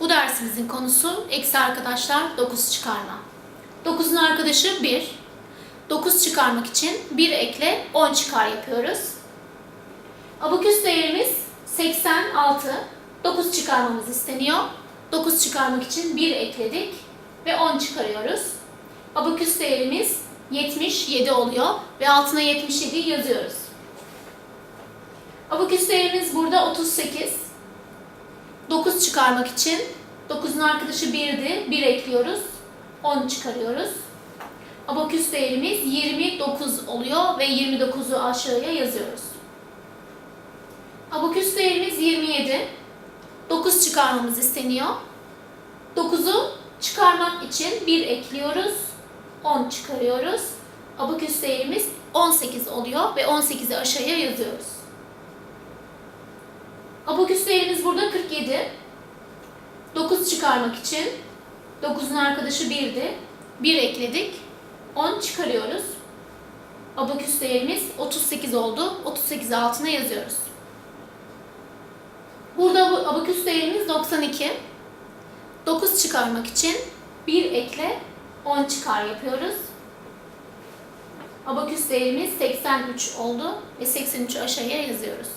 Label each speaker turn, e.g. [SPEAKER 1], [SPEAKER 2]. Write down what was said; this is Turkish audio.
[SPEAKER 1] Bu dersimizin konusu eksi arkadaşlar 9 çıkarma. 9'un arkadaşı 1. 9 çıkarmak için 1 ekle 10 çıkar yapıyoruz. Abaküs değerimiz 86. 9 çıkarmamız isteniyor. 9 çıkarmak için 1 ekledik ve 10 çıkarıyoruz. Abaküs değerimiz 77 oluyor ve altına 77 yazıyoruz. Abaküs değerimiz burada 38. 9 çıkarmak için 9'un arkadaşı 1'di. 1 ekliyoruz. 10 çıkarıyoruz. Abaküs değerimiz 29 oluyor ve 29'u aşağıya yazıyoruz. Abaküs değerimiz 27. 9 çıkarmamız isteniyor. 9'u çıkarmak için 1 ekliyoruz. 10 çıkarıyoruz. Abaküs değerimiz 18 oluyor ve 18'i aşağıya yazıyoruz. Abaküs değerimiz burada 47. 9 çıkarmak için 9'un arkadaşı 1'di. 1 ekledik. 10 çıkarıyoruz. Abaküs değerimiz 38 oldu. 38'i altına yazıyoruz. Burada bu abaküs değerimiz 92. 9 çıkarmak için 1 ekle 10 çıkar yapıyoruz. Abaküs değerimiz 83 oldu ve 83'ü aşağıya yazıyoruz.